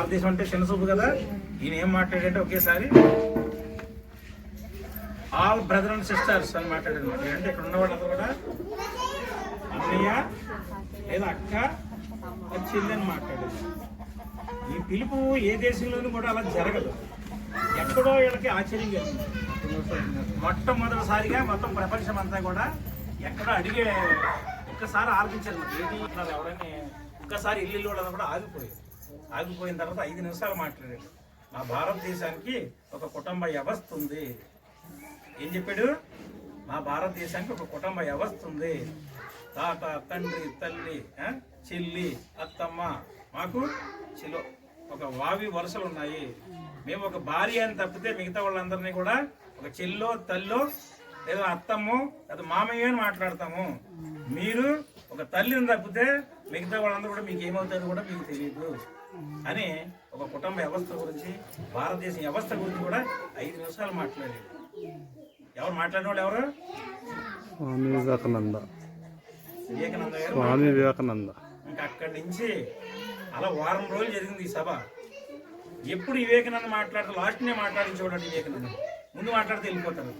భారతదేశం అంటే చిన్నసూపు కదా? ఈయన ఏం మాట్లాడంటే ఒకేసారి ఆల్ బ్రదర్ అండ్ సిస్టర్స్ అని మాట్లాడారు అంటే ఇక్కడ ఉన్న వాళ్ళందరూ కూడా అన్నయ్య లేదా అక్క చెల్లి అని మాట్లాడారు ఈ పిలుపు ఏ దేశంలోనూ కూడా అలా జరగదు. ఎక్కడో వీళ్ళకి ఆశ్చర్యం కలిగింది. మొట్టమొదటిసారిగా మొత్తం ప్రపంచం అంతా కూడా ఎక్కడో అడిగే ఒక్కసారి ఆలోచించారు మరి ఏది ఎవరైనా? ఒక్కసారి ఇల్లు ఇల్లు వాళ్ళని కూడా ఆగిపోయారు. ఆగిపోయిన తర్వాత ఐదు నిమిషాలు మాట్లాడాడు. మా భారతదేశానికి ఒక కుటుంబ వ్యవస్థ ఉంది. ఏం చెప్పాడు? మా భారతదేశానికి ఒక కుటుంబ వ్యవస్థ ఉంది. తాత తండ్రి తల్లి చెల్లి అత్తమ్మ మాకు చిలో ఒక వావి వరుసలు ఉన్నాయి. మేము ఒక భార్య అని తప్పితే మిగతా వాళ్ళందరినీ కూడా ఒక చెల్లో తల్లో లేదా అత్తమ్మో లేదా మామయ్య అని మాట్లాడతాము. మీరు ఒక తల్లిని తప్పితే మిగతా వాళ్ళందరూ కూడా మీకు ఏమవుతారో కూడా మీకు తెలియదు అని ఒక కుటుంబ వ్యవస్థ గురించి భారతదేశ వ్యవస్థ గురించి కూడా ఐదు నిమిషాలు మాట్లాడారు. ఎవరు మాట్లాడిన వాళ్ళు ఎవరు? స్వామి వివేకానంద. వివేకానంద గారు స్వామి వివేకానంద. ఇంకా అక్కడి నుంచి అలా వారం రోజులు జరిగింది ఈ సభ. ఎప్పుడు వివేకానంద మాట్లాడితే లాస్ట్నే మాట్లాడించేవాడు వివేకానంద. ముందు మాట్లాడితే వెళ్ళిపోతారు.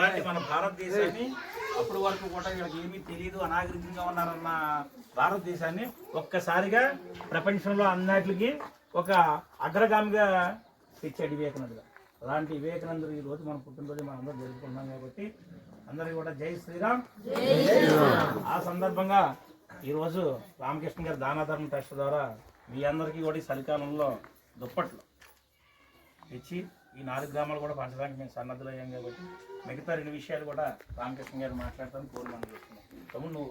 అలాంటి మన భారతదేశాన్ని అప్పటి వరకు కూడా వీళ్ళకి ఏమీ తెలియదు అనాగరికంగా ఉన్నారన్న భారతదేశాన్ని ఒక్కసారిగా ప్రపంచంలో అన్నిటికి ఒక అగ్రగామిగా తెచ్చాడు వివేకానందుగా అలాంటి వివేకానందుడు ఈ రోజు మన పుట్టినరోజు మనం అందరూ జరుపుకున్నాం కాబట్టి అందరికీ కూడా జై శ్రీరామ్. ఆ సందర్భంగా ఈరోజు రామకృష్ణ గారి దానాధర్మ ట్రస్ట్ ద్వారా మీ అందరికీ కూడా ఈ చలికాలంలో దుప్పట్లు ఇచ్చి ఈ నాలుగు గ్రామాలు కూడా పంచడానికి మేము సన్నద్ధులు అయ్యాం కాబట్టి మిగతా రెండు విషయాలు కూడా రామకృష్ణ గారు మాట్లాడతాను కోరుమని చేస్తున్నాం. తమ్ముడు నువ్వు